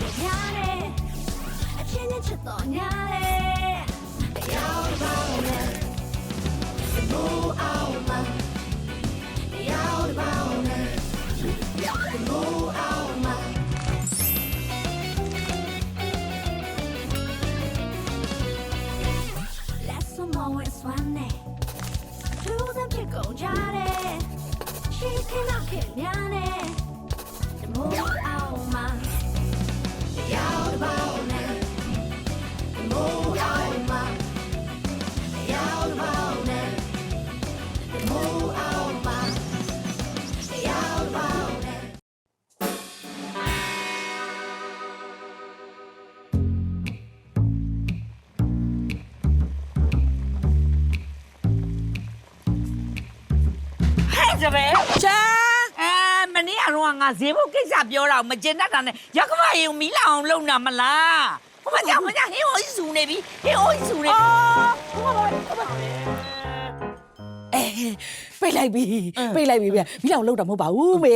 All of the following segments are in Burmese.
မျိုးတိုက်ကြရတယ် ဟဲ့ကြပဲချာအဲမနေ့ကတော့ငါဈေးဘုတ်ကိစ္စပြောတာကိုမကျင်တတ်တာနဲ့ရကမရေကိုမီးလာအောင်လုပ်နာမလားဟိုမကြောင်မကြောင်ဟင်းဟိုစုနေပြီဟင်းဟိုစုနေပြီအဲပိတ်လိုက်ပြီပိတ်လိုက်ပြီဗျမိလောင်လောက်တာမဟုတ်ပါဘူးမေ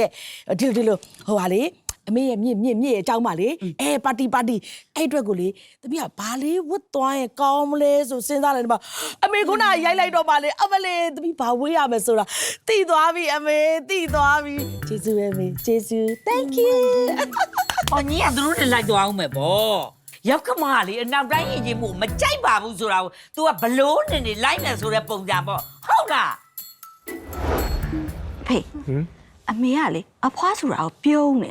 ဒီလိုဒီလိုဟိုပါလေ အမေရဲ့မြင့်မြင့်မြင့်ရဲ့အကြောင်းပါလေအဲပါတီပါတီအဲ့အတွက်ကိုလေတမီးကဘာလေးဝတ်သွားရင်ကောင်းမလဲဆိုစဉ်းစားလိုက်တော့အမေခုနကရိုက်လိုက်တော့ပါလေအမလေးတမီးဘာဝေးရမယ်ဆိုတာတိသွားပြီအမေတိသွားပြီကျေးဇူးပဲမေကျေးဇူး thank you ဟောညီကသူတို့နဲ့လိုက်သွားအောင်မယ်ဗောရောက်ကမလေးအနောက်တိုင်းရင်ချင်းမှုမကြိုက်ပါဘူးဆိုတာကို तू ကဘလို့နေနေလိုက်မယ်ဆိုတဲ့ပုံစံပေါ့ဟုတ်လားဖေအမေကလေအဖွားဆိုတာကိုပြုံးနေ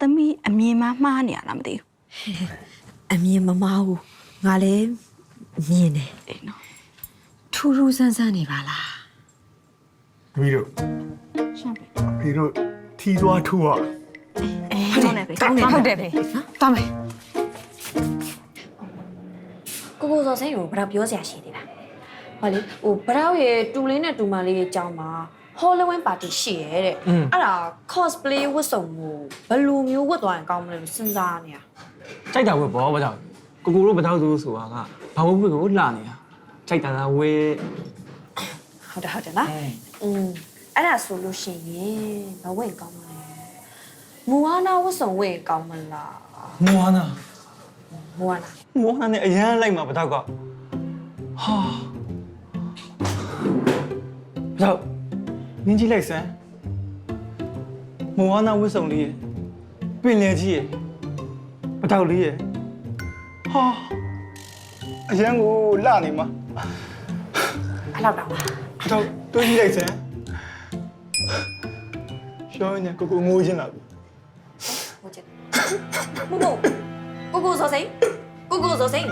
သမီးအမြင်မှမှားနေရလားမသိဘူးအမြင်မမဘူးငါလည်းမြင်တယ်အေးနော်ထူးထူးဆန်းဆန်းနေပါလားသမီးတို့ရှင်းပြီဖေတို့ထီသွားထူอ่ะအေးဟုတ်တယ်ဖေကောင်းတယ်ဟုတ်တယ်ဖေသွားမယ်ကိုကိုစောစိန်ကိုဘယ်တော့ပြောစရာရှိသေးလားဟောလေဟိုဘရောက်ရဲ့တူလေးနဲ့တူမလေးရဲ့အကြောင်းမှာ Halloween party ရှိရဲတဲ့အဲ့ဒါ cosplay ဝတ်စုံကိုဘယ်လိုမျိုးဝတ်သွားရင်ကောင်းမလဲလို့စဉ်းစားနေတာကြိုက်တာဝယ်ဘောဘာကြောင့်ကိုကိုတို့မတော့သူဆိုတာကဘာဝဝကိုလှနေတာကြိုက်တာလားဝယ်ဟုတ်တယ်ဟုတ်တယ်နော်อืมအဲ့ဒါဆိုလို့ရှိရင်မဝတ်ရင်ကောင်းမလဲမူဝါနာဝတ်စုံဝတ်ရင်ကောင်းမလားမွာနာမူဝါနာမွာနာနဲ့အရန်လိုက်မှာဘာတော့ကဟာဘာတော့ နင်းကြည့်လိုက်စမ်းမွာနာဝစ်စုံလေးရယ်ပင်လေကြီးရယ်ဘာတော့လေးရယ်ဟာအရန်ကိုလှနေမှာအဲ့လောက်တော့ပါဘာတော့တွေးကြည့်လိုက်စမ်းရှောင်းနေကိုကိုငိုချင်လာပြီဟုတ်ချင်မမကိုကိုစောစိန်ကိုကိုစောစိန်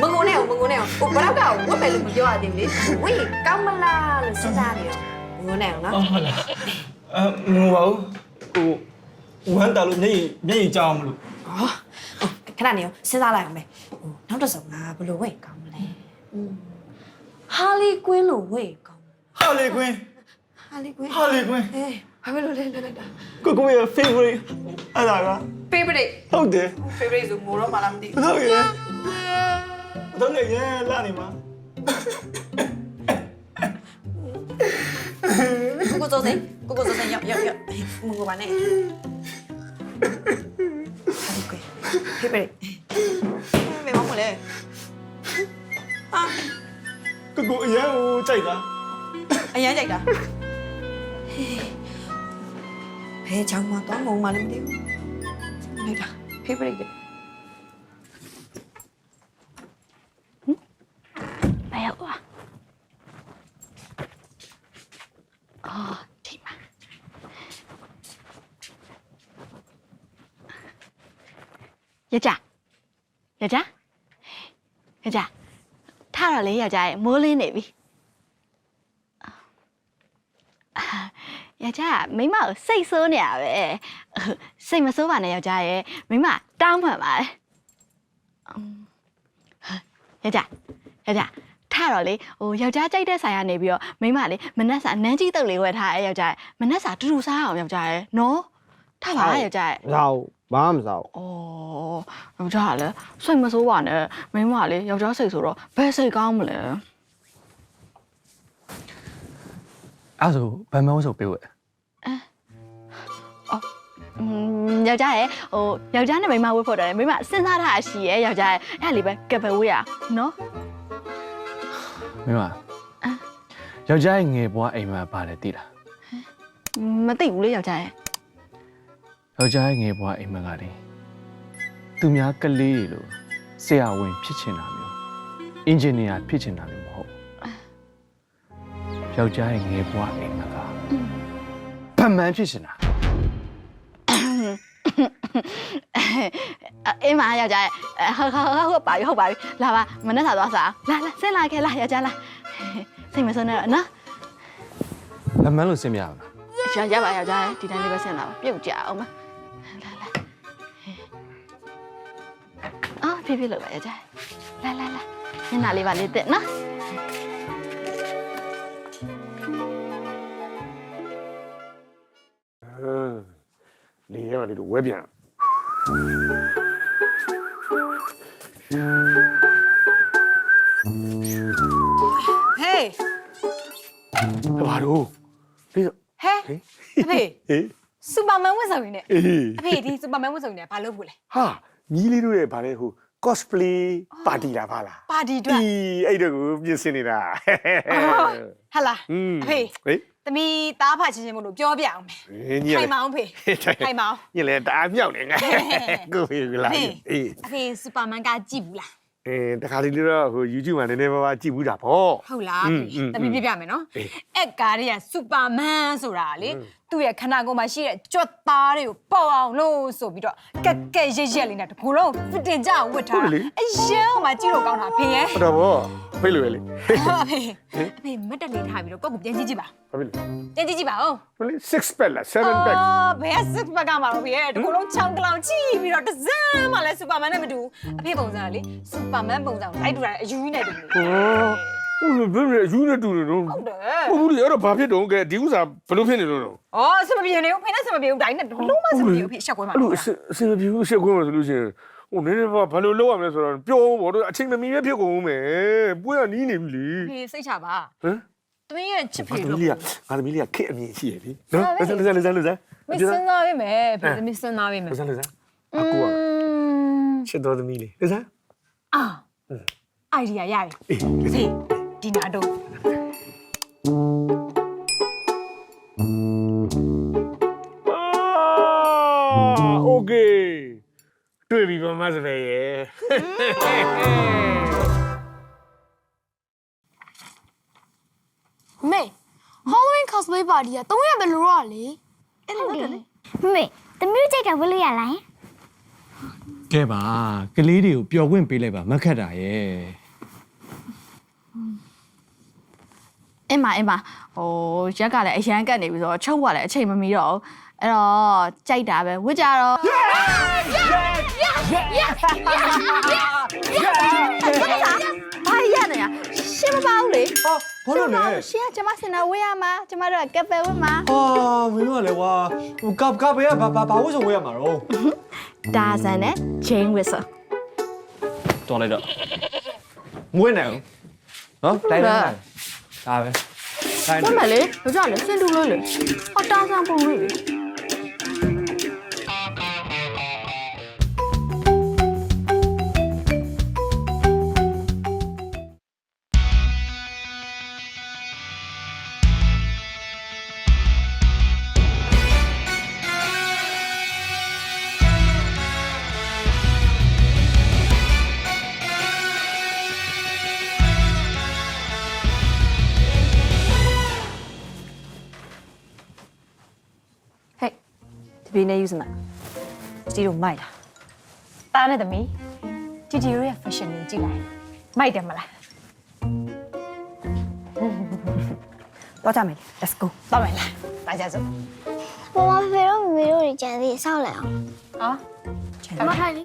မငုံနဲ့မငုံနဲ့ဟိုဘရောက်ကဝတ်မယ်လို့မပြောရသေးဘူးလေဝတ်ရင်ကောင်းမလားလို့စဉ်းစားနေတော့ မငုံနဲ့အောင်နော်အော်ဟုတ်လားအမငိုပါဘူးကိုဝမ်းတာလို့မျက်ရည်မျက်ရည်ကြောက်မလို့ဟောခဏနေရောစဉ်းစားလိုက်အောင်မယ်ဟိုနောက်တစ်စုံကဘယ်လိုဝတ်ရင်ကောင်းမလဲอืมဟာလီကွင်းလို့ဝတ်ရင်ကောင်းမလဲဟာလေကွင်းဟာလီကွင်းဟာလေကွင်းအေးဘာဖြစ်လို့လဲလဲလိုက်တာ ကိုကိုရဲ့ favorite အဲ့ဒါက favorite ဟုတ်တယ် favorite ဆိုမိုးတော့မလားမသိဘယ်တော့ရဲဘယ်တော့လဲရဲလာနေမှာ စောစိန်ကိုကိုစောစိန်ရောက်ရောက်ရောက်မငိုပါနဲ့ဟာလီကွင်း favorite ဘယ်မှာမလဲအာကိုကိုအရန်ကိုကြိုက်တာအရန်ကြိုက်တာဘယ်ချောင်းမှာတော့ငုံမှလည်းမသိဘူးလိုက်တာ favorite လေဘယ်ရောက်သွားအော်ဒီမှာ ရကြရကြရကြထားရလေရကြရဲ့မိုးလင်းနေပြီအာရကြကမိမကိုစိတ်ဆိုးနေရပဲစိတ်မဆိုးပါနဲ့ရကြရဲ့မိမတောင်းပန်ပါတယ်အမ်ရကြရကြထားတော့လေဟိုယောက်ျားကြိုက်တဲ့ဆိုင်ကနေပြီးတော့မိမလေးမနှက်စာနန်းကြီးတုပ်လေးဝယ်ထားရဲ့ယောက်ျားရဲ့မနှက်စာတူတူစားအောင်ယောက်ျားရဲ့နော်ထားပါယောက်ျားရဲ့ဟောမ ဘာမှမစားဘူး။အော်ယောက်ျားကလည်းစိတ်မဆိုးပါနဲ့မိန်းမကလေယောက်ျားစိတ်ဆိုတော့ဘယ်စိတ်ကောင်းမလဲအဲ့ဆိုဗန်မန်းဆိုပေးဝဲ။อืมယောက်ျားရဲ့ဟိုယောက်ျားနဲ့မိန်းမဝတ်ဖို့တော့လေမိန်းမစဉ်းစားထားတာရှိရဲ့ယောက်ျားရဲ့အဲ့ဒါလေးပဲကပ်ပဲဝေးရနော်မင်းမယောက်ျားရဲ့ငယ်ဘွားအိမ်မှာပါတယ်တိလား။မသိဘူးလေယောက်ျားရဲ့ ယောက်ျားရဲ့ငယ်ဘွားအိမ်မှာကလေသူများကလေးတွေလို့ဆရာဝန်ဖြစ်ချင်တာမျိုးအင်ဂျင်နီယာဖြစ်ချင်တာမျိုးမဟုတ်ယောက်ျားရဲ့ငယ်ဘွားအိမ်မှာကဗန်မန်းဖြစ်ချင်တာအေးမယောက်ျားရဲ့ဟုတ်ဟုတ်ဟုတ်ပါပြီဟုတ်ပါပြီလာပါမနဲ့သာသွားစားလာလာဆင်းလာခဲ့လာယောက်ျားလာစိတ်မဆိုးနဲ့တော့နော်ဗန်မန်းလို့စဉ်းမရဘူးလားရရပါယောက်ျားရဲ့ဒီတိုင်းလေးပဲဆင်းလာပါပြုတ်ကြအောင်မ ဖေးဖေးလို့ပါယောက်ျားလာလာလာညနာလေးပါလေးတက်နော်နေရမှာဒီလိုဝဲပြန်ဟေးဘာလို့ဒီဟဲအဖေဟေးစူပါမန်ဝတ်ဆောင်နေအေးအဖေဒီစူပါမန်ဝတ်ဆောင်နေဘာလုပ်ဖို့လဲဟာညီလေးတို့ရဲ့ဗာလဲဟို cosplay ပါတီတာပါလားပါတီအတွက်ဒီအဲ့တော့ကိုပြင်ဆင်နေတာဟလာအဖေဟေးသမီးသားဖချင်းချင်းမလို့ပြောပြအောင်မေညီထိုင်မအောင်ဖေထိုင်မအောင်ညီလေတအားမြောက်နေငါကိုဖေကလာအေးအဖေစူပါမန်ကကြည့်ဘူးလားအဲတခါတလေတော့ဟို YouTube မှာနည်းနည်းပါးပါးကြည့်ဘူးတာပေါ့ဟုတ်လားသမီးပြပြမယ်နော်အဲ့ကားတွေကစူပါမန်ဆိုတာလေ သူ့ရဲ့ခန္ဓာကိုယ်မှာရှိတဲ့ကြွက်သားတွေကိုပေါအောင်လို့ဆိုပြီးတော့ကက်ကက်ရက်ရက်လေးနဲ့တကူလုံးဖစ်တင်ကြအောင်ဝတ်ထားတာအရန်ဟိုမှာကြည့်လို့ကောင်းတာဖေရဲ့ဟုတ်တော့ဗောဖိတ်လို့ရလေအဖေအဖေမတ်တက်လေးထားပြီးတော့ကိုယ့်ကိုပြန်ကြည့်ကြည့်ပါဘာဖြစ်လဲပြန်ကြည့်ကြည့်ပါဦးဟိုလေ6 pack လား7 pack အော်ဘယ်စစ်ဘက်ကမှာတော့ဖေရဲ့တကူလုံးချောင်းကလောင်ကြည့်ပြီးတော့တစ်စမ်းမှလည်းစူပါမန်နဲ့မတူဘူးအဖေပုံစံကလေစူပါမန်ပုံစံကိုလိုက်တူတာအယူကြီးနဲ့တူတယ်ဟော ဟိုဘယ်လိုအယူနဲ့တူနေတော့ဟုတ်တယ်ဟုတ်ဘူးလေအဲ့တော့ဘာဖြစ်တော့ကဲဒီဥစ္စာဘယ်လိုဖြစ်နေလို့တော့။အော်ဆင်မပြေနေဘူးဖိနဲ့ဆင်မပြေဘူးတိုင်းနဲ့လုံးဝဆင်မပြေဘူးဖိရှက်ကွဲမှာအဲ့လိုလို့အစအစမပြေဘူးရှက်ခွင့်မှာဆိုလို့ရှိရင်ဟိုနည်းနည်းပါဘာလို့လောက်ရမလဲဆိုတော့ပြောဘောတော့အချိန်မမီပဲဖြစ်ကုန်မယ်ပွဲကနီးနေပြီလေဖိစိတ်ချပါဟမ်။တမီးရဲ့ချစ်ငါဖေသမီးလို့လေးကငါသမီးလေးကခက်အမြင်ရှိရပြီနော်လက်စလက်စလက်စလက်စမစင်သားပေးမယ်ဖိသမီးစင်သားပေးမယ်လက်စလက်စအကူကချစ်တော်သမီးလေးလက်စအာအိုင်ဒီယာရပြီအေးဖိ ဒီနာတော့ အာโอเคတွေ့ပြီပါမစပယ်ရဲ့ မေ Halloween cosplay party က3ရက်ပဲလိုတော့လေ အဲ့လိုလေမေတမျိုးကြိုက်ကဝတ်လို့ရလားယင် ကဲပါကလေးတွေကိုပျော်ခွင့်ပေးလိုက်ပါမခက်တာရဲ့ အင်းမအင်းမဟိုရက်ကလည်းအရန်ကတ်နေပြီဆိုတော့ချုပ်ကလည်းအချိန်မမီတော့ဘူးအဲ့တော့ကြိုက်တာပဲဝစ်ကြတော့ဘာရနေရရှင်းမပါဘူးလေဟာဘာလို့လဲရှင်းကကျမစင်နာဝေးရမှာကျမတို့ကကပ်ပဲဝတ်မှာဟာမင်းကလည်းကွာဟိုကပ်ကပ်ပဲဘာဘာဘာဝတ်ဆောင်ဝဲရမှာတော့ဒါဇန်နဲ့ဂျိန်းဝစ်ဆာတော်လိုက်တော့မွေးနေအောင်နော်တိုင်းတိုင်း ဒါပဲတိုင်းဝတ်မယ်လေဘယ်ကြောင့်လဲစင်တူလို့လေဟောတာဆန်ပုံလို့လေ ဘေးနဲ့ယူစမစတီတို့မိုက်လားတားနဲ့သမီးတီတီတို့ရဲ့ fashion ကိုကြည့်လိုက်မိုက်တယ်မလားတော့ကြမယ် let's go တော့မယ်လားတာကြစို့မမဖေဖေတို့မမေတို့တွေကြံသေးဆောက်လိုက်အောင်ဟော မထိုင်လေ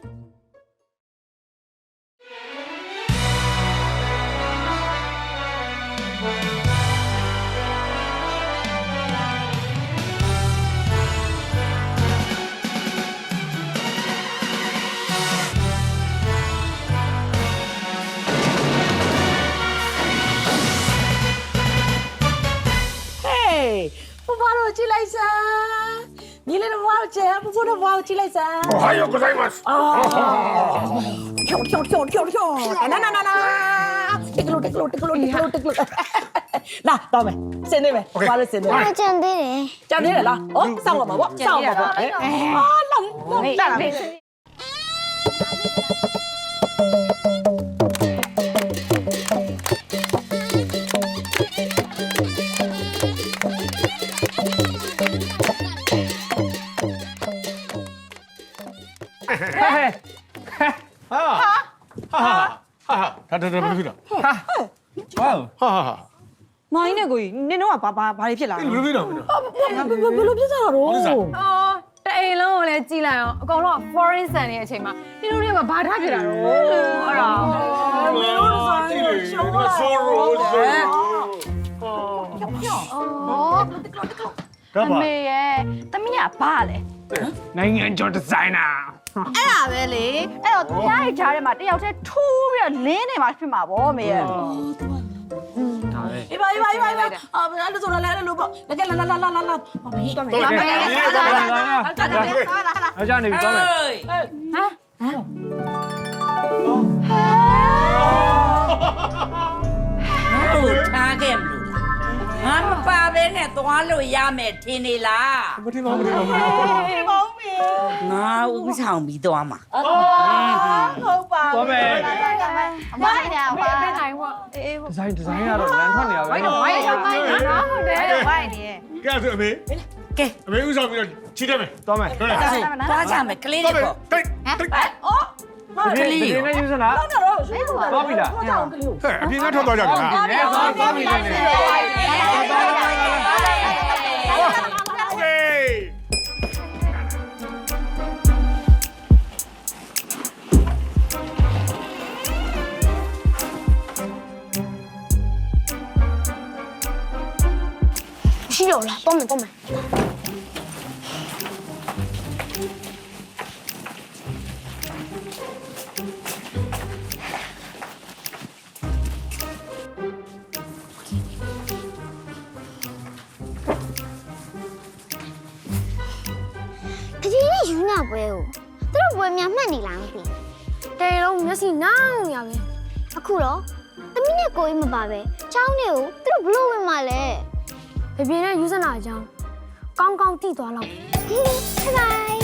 ကြည့်လိုက်စမ်းညီလေးတို့ဘွားကိုချဲပူပူတို့ဘွားကိုကြည့်လိုက်စမ်း おはようございます ဖြုံဖြုံဖြုံဖြုံဖြုံနာနာနာနာတကလို့တကလို့တကလို့တကလို့တကလို့လာတော့မယ်စင်နေမယ်ဘွားလို့စင်နေမယ် ကြံသေးတယ် ကြံနေရလားဟောစောင့်ရမှာပေါ့စောင့်ရမှာပေါ့အာလောင်းလောင်းလာမယ် ဟာဒါဒါဘာဖြစ်လဲဟာဝေါဟာဟာမောင်ကြီးနဲ့ကိုကြီးနင်တို့ကဘာဘာဘာတွေဖြစ်လာဘလဲယ်လိုဖြစ်တော့မလဲဘယ်လိုဖြစ်ကြတာတော့အော်တအိမ်လုံးကိုလည်းကြည်လိုက်အောင်အကောင်လုံးက foreign ဆန်နေတဲ့အချိန်မှာဒီလိုတွေကဘာထားဖြစ်တာတော့အဲ့ဒါမင်းတို့ဆိုင်လေဆိုရိုဆိုရိုဒါအပါမေရဲ့သမီးကဘာလဲနိုင်ငံကျော်ဒီဇိုင်နာ အဲ့ဒါပဲလေအဲ့တော့သူများရဲ့ကြားထဲမှာတယောက်တည်းထူးပြီးတော့လင်းနေမှာဖြစ်မှာဗောအမေရဲ့အေးပါအေးပါအေးပါအေးပါအာအဲ့လိုဆိုတော့လည်းအဲ့လိုပေါ့လက်ကလာလာလာလာလာလာဘေးတော့တယ်ဒီနေ့တော့အကြနေပြီသွားမယ်ဟုတ်ထားခဲ့မလို့ ငါမပါဘဲနဲ့သွားလို့ရမယ်ထင်နေလားမထင်ပါဘူးမထင်ပါဘူးငါဥဆောင်ပြီးသွားမှာဟုတ်ပါသွားမယ်အမိုင်းနဲ့ဘာပဲနိုင်ပေါ့အေးဒီဇိုင်းဒီဇိုင်းကတော့လမ်းထွက်နေရပဲဝိုင်းတော့ဝိုင်းတော့ဝိုင်းတော့ဟုတ်တယ်ဝိုင်းနေရဲ့ကဲဆိုအမေကဲအမေဥဆောင်ပြီးတော့ချီးတယ်မယ်သွားမယ်ဟုတ်လားသွားကြမယ်ကလေးတော့တွေမယ်ပေါ့တိတ်တိ တ်ဒီနေ့ဒီနေ့ယူစလားတော့တော့သွားပြီလားတော့ကြောင်ကလေးကိုဟဲ့အပြင်ကထွက်သွားကြတ မျက်စိနောင်းနေရပဲအခုတော့သမီးနဲ့ကိုကြီးမပါပဲချောင်းတွေကိုသူတို့ဘလို့ဝင်มาလဲဖေဖေနဲ့ယူစနာအကြောင်းကောင်းကောင်းသိသွားလောက်ဟင်းဘိုင်ဘိုင်